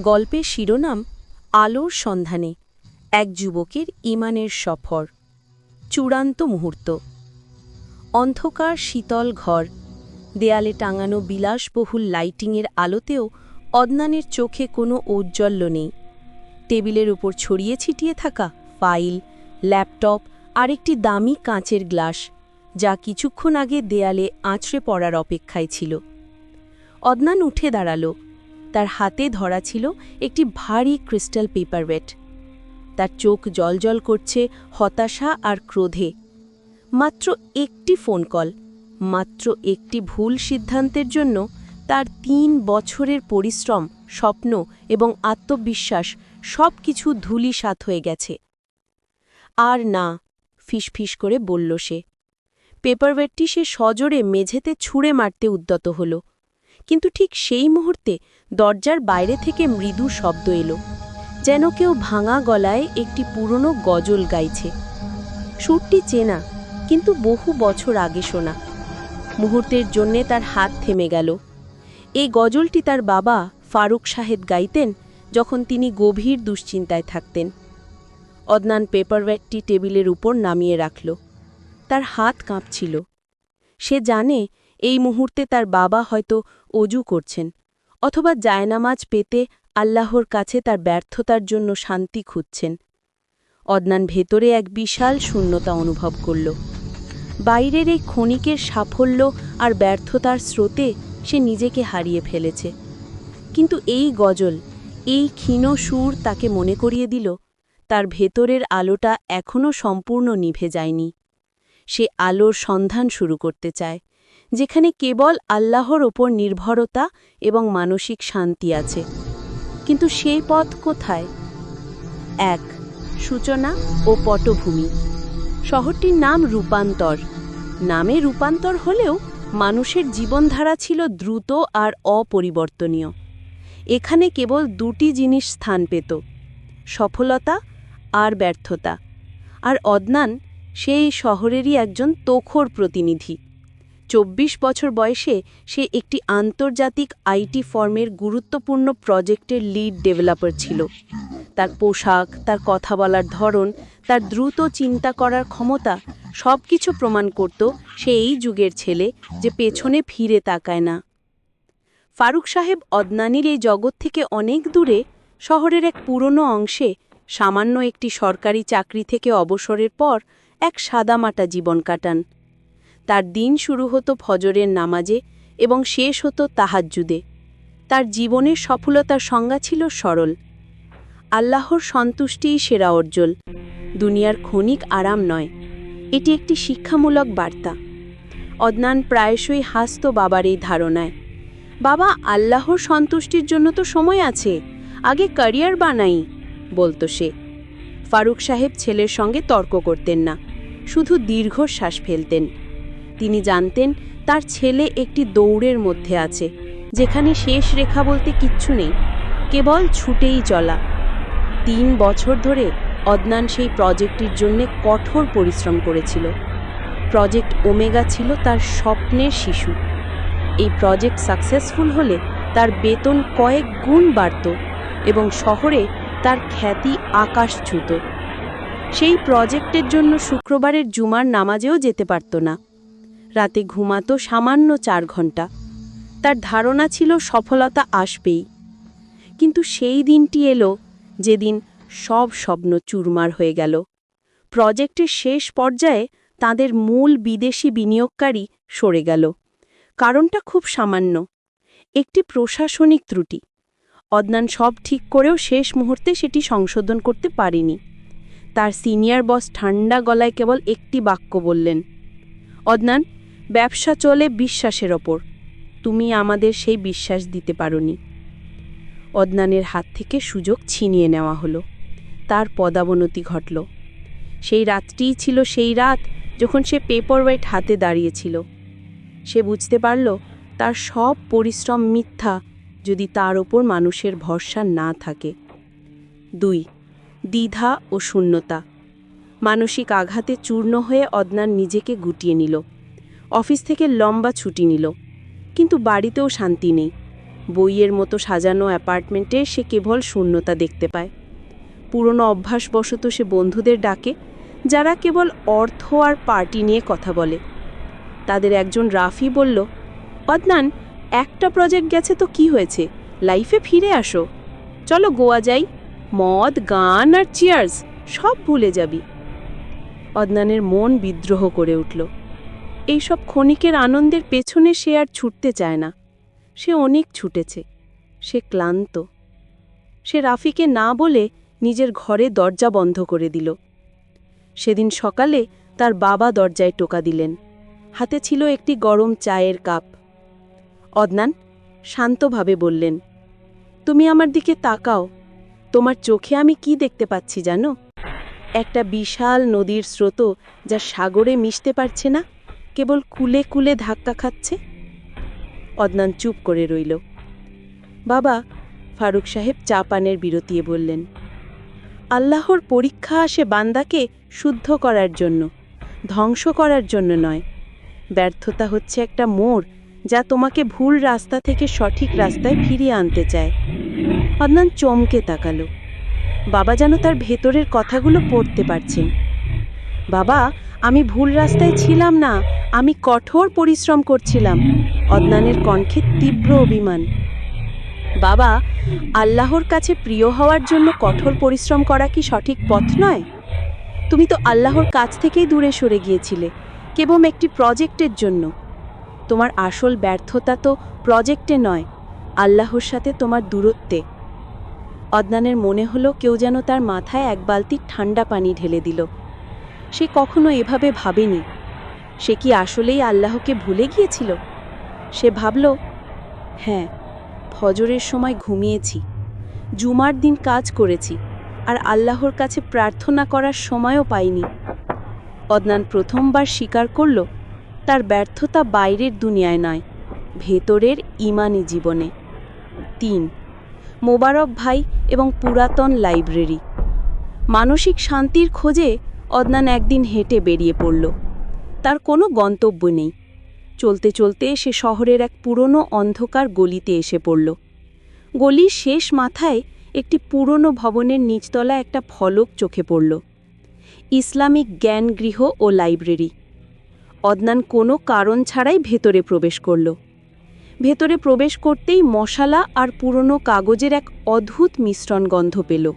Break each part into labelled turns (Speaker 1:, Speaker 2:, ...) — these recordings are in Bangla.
Speaker 1: গল্পের শিরোনাম, আলোর সন্ধানে, এক যুবকের ইমানের সফর। চূড়ান্ত মুহূর্ত। অন্ধকার শীতল ঘর। দেয়ালে টাঙানো বিলাসবহুল লাইটিংয়ের আলোতেও অদনানের চোখে কোনো ঔজ্জ্বল্য নেই। টেবিলের উপর ছড়িয়ে ছিটিয়ে থাকা ফাইল, ল্যাপটপ আর একটি দামি কাঁচের গ্লাস, যা কিছুক্ষণ আগে দেয়ালে আঁচড়ে পড়ার অপেক্ষায় ছিল। অদনান উঠে দাঁড়াল। তার হাতে ধরা ছিল একটি ভারী ক্রিস্টাল পেপারওয়েট। তার চোখ জলজল করছে, হতাশা আর ক্রোধে। মাত্র একটি ফোন কল, মাত্র একটি ভুল সিদ্ধান্তের জন্য তার তিন বছরের পরিশ্রম, স্বপ্ন এবং আত্মবিশ্বাস সব কিছু ধূলিসাৎ হয়ে গেছে। আর না, ফিসফিস করে বলল সে। পেপারওয়েটটি সে সজোরে মেঝেতে ছুঁড়ে মারতে উদ্যত হল। কিন্তু ঠিক সেই মুহূর্তে দরজার বাইরে থেকে মৃদু শব্দ এলো, যেন কেউ ভাঙা গলায় একটি পুরনো গজল গাইছে। সুরটি চেনা, কিন্তু বহু বছর আগে শোনা। মুহূর্তের জন্যে তার হাত থেমে গেল। এই গজলটি তার বাবা ফারুক সাহেব গাইতেন যখন তিনি গভীর দুশ্চিন্তায় থাকতেন। অদনান পেপারওয়েটটি টেবিলের উপর নামিয়ে রাখল। তার হাত কাঁপছিল। সে জানে এই মুহূর্তে তার বাবা হয়তো অজু করছেন। অথবা জায়নামাজ পেতে আল্লাহর কাছে তার ব্যর্থতার জন্য শান্তি খুঁজছেন। অদনান ভেতরে এক বিশাল শূন্যতা অনুভব করল। বাইরের এই ক্ষণিকের সাফল্য আর ব্যর্থতার স্রোতে সে নিজেকে হারিয়ে ফেলেছে। কিন্তু এই গজল, এই ক্ষীণ সুর তাকে মনে করিয়ে দিল, তার ভেতরের আলোটা এখনও সম্পূর্ণ নিভে যায়নি। সে আলোর সন্ধান শুরু করতে চায়। যেখানে কেবল আল্লাহর ওপর নির্ভরতা এবং মানসিক শান্তি আছে। কিন্তু সেই পথ কোথায়? এক, সূচনা ও পটভূমি। শহরটির নাম রূপান্তর। নামে রূপান্তর হলেও মানুষের জীবনধারা ছিল দ্রুত আর অপরিবর্তনীয়। এখানে কেবল দুটি জিনিস স্থান পেত, সফলতা আর ব্যর্থতা। আর অদনান সেই শহরেরই একজন তোখর প্রতিনিধি। চব্বিশ বছর বয়সে সে একটি আন্তর্জাতিক আইটি ফর্মের গুরুত্বপূর্ণ প্রজেক্টের লিড ডেভেলপার ছিল। তার পোশাক, তার কথা বলার ধরন, তার দ্রুত চিন্তা করার ক্ষমতা সব কিছু প্রমাণ করত সে এই যুগের ছেলে যে পেছনে ফিরে তাকায় না। ফারুক সাহেব অদনানির এই জগৎ থেকে অনেক দূরে, শহরের এক পুরনো অংশে সামান্য একটি সরকারি চাকরি থেকে অবসরের পর এক সাদামাটা জীবন কাটান। তার দিন শুরু হতো ফজরের নামাজে এবং শেষ হতো তাহাজ্জুদে। তার জীবনের সফলতার সংজ্ঞা ছিল সরল। আল্লাহর সন্তুষ্টিই সেরা অর্জল দুনিয়ার ক্ষণিক আরাম নয়। এটি একটি শিক্ষামূলক বার্তা। অদনান প্রায়শই হাসত বাবার এই ধারণায়, বাবা, আল্লাহর সন্তুষ্টির জন্য তো সময় আছে। আগে ক্যারিয়ার বানাই, বলতো সে। ফারুক সাহেব ছেলের সঙ্গে তর্ক করতেন না। শুধু দীর্ঘশ্বাস ফেলতেন। তিনি জানতেন তার ছেলে একটি দৌড়ের মধ্যে আছে, যেখানে শেষ রেখা বলতে কিচ্ছু নেই, কেবল ছুটেই চলা। তিন বছর ধরে অদনান সেই প্রজেক্টটির জন্য কঠোর পরিশ্রম করেছিল। প্রজেক্ট ওমেগা ছিল তার স্বপ্নের শিশু। এই প্রজেক্ট সাকসেসফুল হলে তার বেতন কয়েক গুণ বাড়ত এবং শহরে তার খ্যাতি আকাশ ছুত। সেই প্রজেক্টের জন্য শুক্রবারের জুমার নামাজেও যেতে পারত না। রাতে ঘুমাতো সামান্য চার ঘণ্টা তার ধারণা ছিল সফলতা আসবেই। কিন্তু সেই দিনটি এলো যেদিন সব স্বপ্ন চুরমার হয়ে গেল। প্রজেক্টের শেষ পর্যায়ে তাদের মূল বিদেশি বিনিয়োগকারী সরে গেল। কারণটা খুব সামান্য। একটি প্রশাসনিক ত্রুটি। অদনান সব ঠিক করেও শেষ মুহূর্তে সেটি সংশোধন করতে পারেনি। তার সিনিয়র বস ঠান্ডা গলায় কেবল একটি বাক্য বললেন, অদনান ব্যবসা চলে বিশ্বাসের ওপর। তুমি আমাদের সেই বিশ্বাস দিতে পারোনি। অদনানের হাত থেকে সুযোগ ছিনিয়ে নেওয়া হলো। তার পদাবনতি ঘটল। সেই রাতটিই ছিল সেই রাত যখন সে পেপার ওয়েট হাতে দাঁড়িয়েছিল। সে বুঝতে পারল, তার সব পরিশ্রম মিথ্যা যদি তার ওপর মানুষের ভরসা না থাকে। দুই, দ্বিধা ও শূন্যতা। মানসিক আঘাতে চূর্ণ হয়ে অদনান নিজেকে গুটিয়ে নিল। অফিস থেকে লম্বা ছুটি নিল, কিন্তু বাড়িতেও শান্তি নেই। বইয়ের মতো সাজানো অ্যাপার্টমেন্টে সে কেবল শূন্যতা দেখতে পায়। পুরনো অভ্যাসবশত সে বন্ধুদের ডাকে, যারা কেবল অর্থ আর পার্টি নিয়ে কথা বলে। তাদের একজন রাফি বলল, অদনান, একটা প্রজেক্ট গেছে তো কি হয়েছে? লাইফে ফিরে আসো। চলো গোয়া যাই। মদ, গান আর চিয়ার্স সব ভুলে যাবি। অদনানের মন বিদ্রোহ করে উঠল। এইসব ক্ষণিকের আনন্দের পেছনে সে আর ছুটতে চায় না। সে অনেক ছুটেছে। সে ক্লান্ত। সে রাফিকে না বলে নিজের ঘরে দরজা বন্ধ করে দিল। সেদিন সকালে তার বাবা দরজায় টোকা দিলেন। হাতে ছিল একটি গরম চায়ের কাপ। অদনান শান্তভাবে বললেন, তুমি আমার দিকে তাকাও। তোমার চোখে আমি কি দেখতে পাচ্ছি জানো? একটা বিশাল নদীর স্রোত যা সাগরে মিশতে পারছে না? কেবল কুলে কুলে ধাক্কা খাচ্ছে? অদনান চুপ করে রইল। বাবা, ফারুক সাহেব চা পানের বিরতিয়ে বললেন, আল্লাহর পরীক্ষা আসে বান্দাকে শুদ্ধ করার জন্য, ধ্বংস করার জন্য নয়। ব্যর্থতা হচ্ছে একটা মোড় যা তোমাকে ভুল রাস্তা থেকে সঠিক রাস্তায় ফিরিয়ে আনতে চায় অদনান চমকে তাকালো। বাবা যেন তার ভেতরের কথাগুলো পড়তে পারছেন। বাবা আমি ভুল রাস্তায় ছিলাম না, আমি কঠোর পরিশ্রম করছিলাম। অদনানের কণ্ঠে তীব্র অভিমান। বাবা, আল্লাহর কাছে প্রিয় হওয়ার জন্য কঠোর পরিশ্রম করা কি সঠিক পথ নয়? তুমি তো আল্লাহর কাছ থেকেই দূরে সরে গিয়েছিলে, কেবল একটি প্রজেক্টের জন্য। তোমার আসল ব্যর্থতা তো প্রজেক্টে নয়, আল্লাহর সাথে তোমার দূরত্বে। অদনানের মনে হলো কেউ যেন তার মাথায় এক বালতি ঠান্ডা পানি ঢেলে দিল। সে কখনো এভাবে ভাবেনি। সে কি আসলেই আল্লাহকে ভুলে গিয়েছিল? সে ভাবল হ্যাঁ ফজরের সময় ঘুমিয়েছি। জুমার দিন কাজ করেছি আর আল্লাহর কাছে প্রার্থনা করার সময়ও পাইনি। অদনান প্রথমবার স্বীকার করল, তার ব্যর্থতা বাইরের দুনিয়ায় নয়, ভেতরের ইমানি জীবনে। তিন, মোবারক ভাই এবং পুরাতন লাইব্রেরি। মানসিক শান্তির খোঁজে অদনান একদিন হেঁটে বেরিয়ে পড়ল। তার কোনো গন্তব্য নেই। চলতে চলতে সে শহরের এক পুরনো অন্ধকার গলিতে এসে পড়ল। গলির শেষ মাথায় একটি পুরনো ভবনের নিচতলা একটা ফলক চোখে পড়ল। ইসলামিক জ্ঞান গৃহ ও লাইব্রেরি। অদনান কোনো কারণ ছাড়াই ভেতরে প্রবেশ করল। ভেতরে প্রবেশ করতেই মশালা আর পুরনো কাগজের এক অদ্ভুত মিশ্রণ গন্ধ পেল।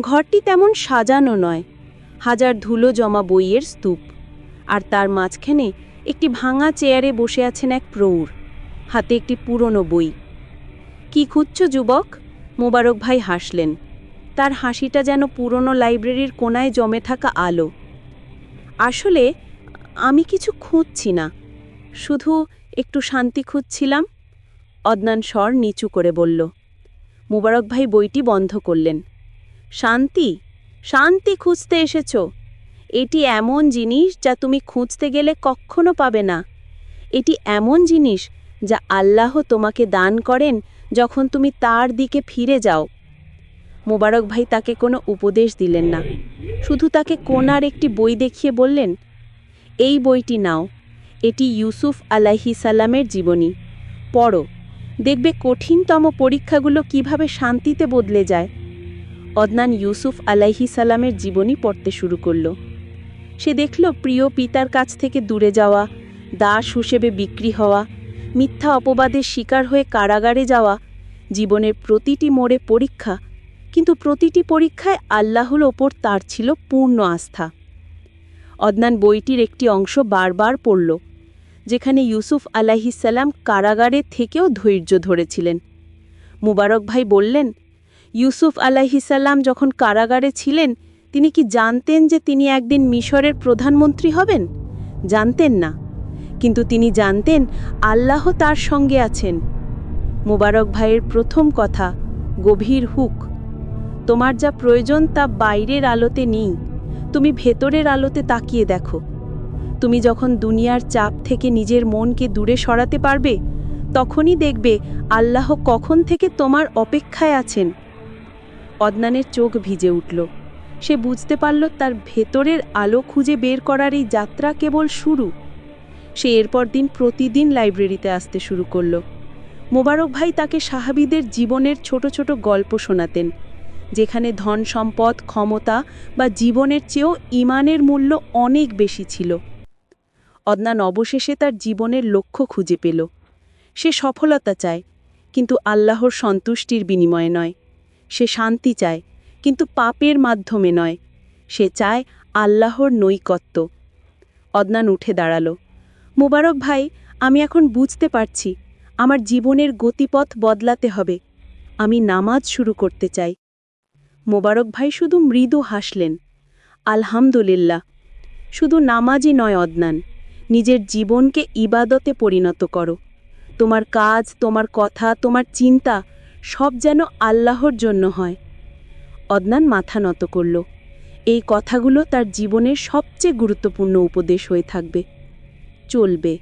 Speaker 1: ঘরটি তেমন সাজানো নয় হাজার ধুলো জমা বইয়ের স্তূপ। আর তার মাঝখানে একটি ভাঙা চেয়ারে বসে আছেন এক প্রৌঢ়। হাতে একটি পুরনো বই। কি খুঁজছ, যুবক? মোবারক ভাই হাসলেন। তার হাসিটা যেন পুরনো লাইব্রেরির কোনায় জমে থাকা আলো। আসলে, আমি কিছু খুঁজছি না। শুধু একটু শান্তি খুঁজছিলাম। অদনান স্বর নিচু করে বলল। মুবারক ভাই বইটি বন্ধ করলেন। শান্তি? শান্তি খুঁজতে এসেছ। এটি এমন জিনিস যা তুমি খুঁজতে গেলে কখনো পাবে না। এটি এমন জিনিস যা আল্লাহ তোমাকে দান করেন যখন তুমি তার দিকে ফিরে যাও। মোবারক ভাই তাকে কোনো উপদেশ দিলেন না। শুধু তাকে কোনার একটি বই দেখিয়ে বললেন, এই বইটি নাও। এটি ইউসুফ আলাহি সাল্লামের জীবনী। পড়ো। দেখবে কঠিনতম পরীক্ষাগুলো কীভাবে শান্তিতে বদলে যায়। অদনান ইউসুফ আলাইহি সালামের জীবনী পড়তে শুরু করল। সে দেখল প্রিয় পিতার কাছ থেকে দূরে যাওয়া, দাস হিসেবে বিক্রি হওয়া, মিথ্যা অপবাদের শিকার হয়ে কারাগারে যাওয়া, জীবনের প্রতিটি মোড়ে পরীক্ষা, কিন্তু প্রতিটি পরীক্ষায় আল্লাহর ওপর তার ছিল পূর্ণ আস্থা। অদনান বইটির একটি অংশ বারবার পড়ল, যেখানে ইউসুফ আলাহিসাল্লাম কারাগারে থেকেও ধৈর্য ধরেছিলেন। মুবারক ভাই বললেন ইউসুফ আলাহিসাল্লাম যখন কারাগারে ছিলেন, তিনি কি জানতেন যে তিনি একদিন মিশরের প্রধানমন্ত্রী হবেন? জানতেন না। কিন্তু তিনি জানতেন আল্লাহ তার সঙ্গে আছেন। মুবারক ভাইয়ের প্রথম কথা, গভীর হুক। তোমার যা প্রয়োজন তা বাইরের আলোতে নেই। তুমি ভেতরের আলোতে তাকিয়ে দেখো। তুমি যখন দুনিয়ার চাপ থেকে নিজের মনকে দূরে সরাতে পারবে, তখনই দেখবে আল্লাহ কখন থেকে তোমার অপেক্ষায় আছেন। অদনানের চোখ ভিজে উঠল। সে বুঝতে পারল তার ভেতরের আলো খুঁজে বের করার এই যাত্রা কেবল শুরু। সে এরপর দিন প্রতিদিন লাইব্রেরিতে আসতে শুরু করল। মোবারক ভাই তাকে সাহাবীদের জীবনের ছোট ছোট গল্প শোনাতেন, যেখানে ধন সম্পদ, ক্ষমতা বা জীবনের চেয়েও ইমানের মূল্য অনেক বেশি ছিল। অদনান অবশেষে তার জীবনের লক্ষ্য খুঁজে পেল। সে সফলতা চায়, কিন্তু আল্লাহর সন্তুষ্টির বিনিময়ে নয়। সে শান্তি চায়, কিন্তু পাপের মাধ্যমে নয়। সে চায় আল্লাহর নৈকত্য। অদনান উঠে দাঁড়াল। মোবারক ভাই, আমি এখন বুঝতে পারছি, আমার জীবনের গতিপথ বদলাতে হবে। আমি নামাজ শুরু করতে চাই। মোবারক ভাই শুধু মৃদু হাসলেন। আলহামদুলিল্লাহ। শুধু নামাজই নয়, অদনান, নিজের জীবনকে ইবাদতে পরিণত করো। তোমার কাজ, তোমার কথা, তোমার চিন্তা সব যেন আল্লাহর জন্য হয়। অদনান মাথা নত করল। এই কথাগুলো তার জীবনের সবচেয়ে গুরুত্বপূর্ণ উপদেশ হয়ে থাকবে। চলবে।